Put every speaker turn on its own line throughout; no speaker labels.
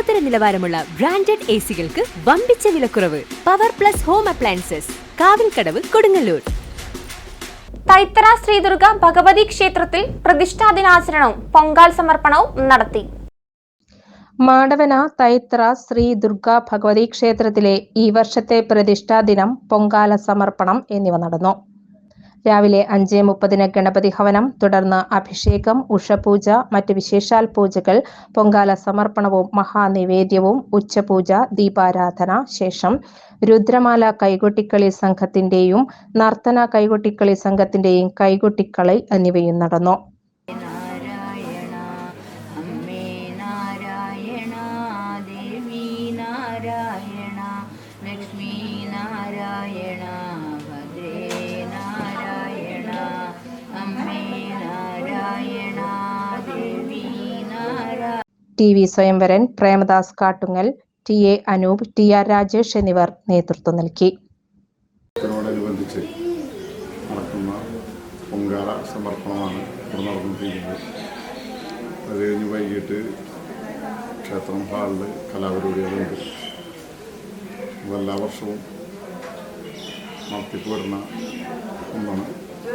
ലോകോത്തര നിലവാരമുള്ള branded A സികൾക്ക് വമ്പിച്ച വിലക്കുറവ് power plus home appliances Kavilkadavu Kodungallur.
Thaithara Sreedurga Bhagavathi ക്ഷേത്രത്തിൽ പ്രതിഷ്ഠാ ദിനാചരണവും പൊങ്കാൽ സമർപ്പണവും നടത്തി.
മാടവന തൈത്ര ശ്രീ ദുർഗ ഭഗവതി ക്ഷേത്രത്തിലെ ഈ വർഷത്തെ പ്രതിഷ്ഠാ ദിനം പൊങ്കാല സമർപ്പണം എന്നിവ നടന്നു. രാവിലെ അഞ്ച് മുപ്പതിന് ഗണപതി ഹവനം തുടർന്ന് അഭിഷേകം ഉഷപൂജ മറ്റ് വിശേഷാൽ പൂജകൾ പൊങ്കാല സമർപ്പണവും മഹാനിവേദ്യവും ഉച്ചപൂജ ദീപാരാധന ശേഷം രുദ്രമാല കൈകൊട്ടിക്കളി സംഘത്തിന്റെയും നർത്തന കൈകൊട്ടിക്കളി സംഘത്തിന്റെയും കൈകൊട്ടിക്കളി എന്നിവയും നടന്നു.
Lakshmi Narayana
T V Swayamvaran Premadas Kattungal T A Anoop T R Rajesh എന്നിവർ നേതൃത്വം നൽകി.
ത്തോടനുബന്ധിച്ച് നടക്കുന്ന പൊങ്കാല സമർപ്പണമാണ് ഇവിടെ നടന്നുകൊണ്ടിരിക്കുന്നത്. അത് കഴിഞ്ഞ് വൈകിട്ട് ക്ഷേത്രം ഹാളിൽ കലാപരിപാടികളുണ്ട്. എല്ലാ വർഷവും നടത്തിപ്പോരുന്ന ഒന്നാണ്.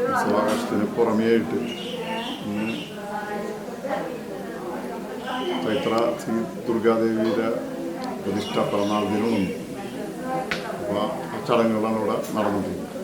ഉത്സവാകാശത്തിന് പുറമേയായിട്ട് ഇന്ന് ചൈത്ര ശ്രീ ദുർഗാദേവിയുടെ പ്രതിഷ്ഠ പിറന്നാൾ ദിനവും അപ്പോൾ ആ ചടങ്ങുകളാണ് ഇവിടെ നടന്നുകൊണ്ടിരിക്കുന്നത്.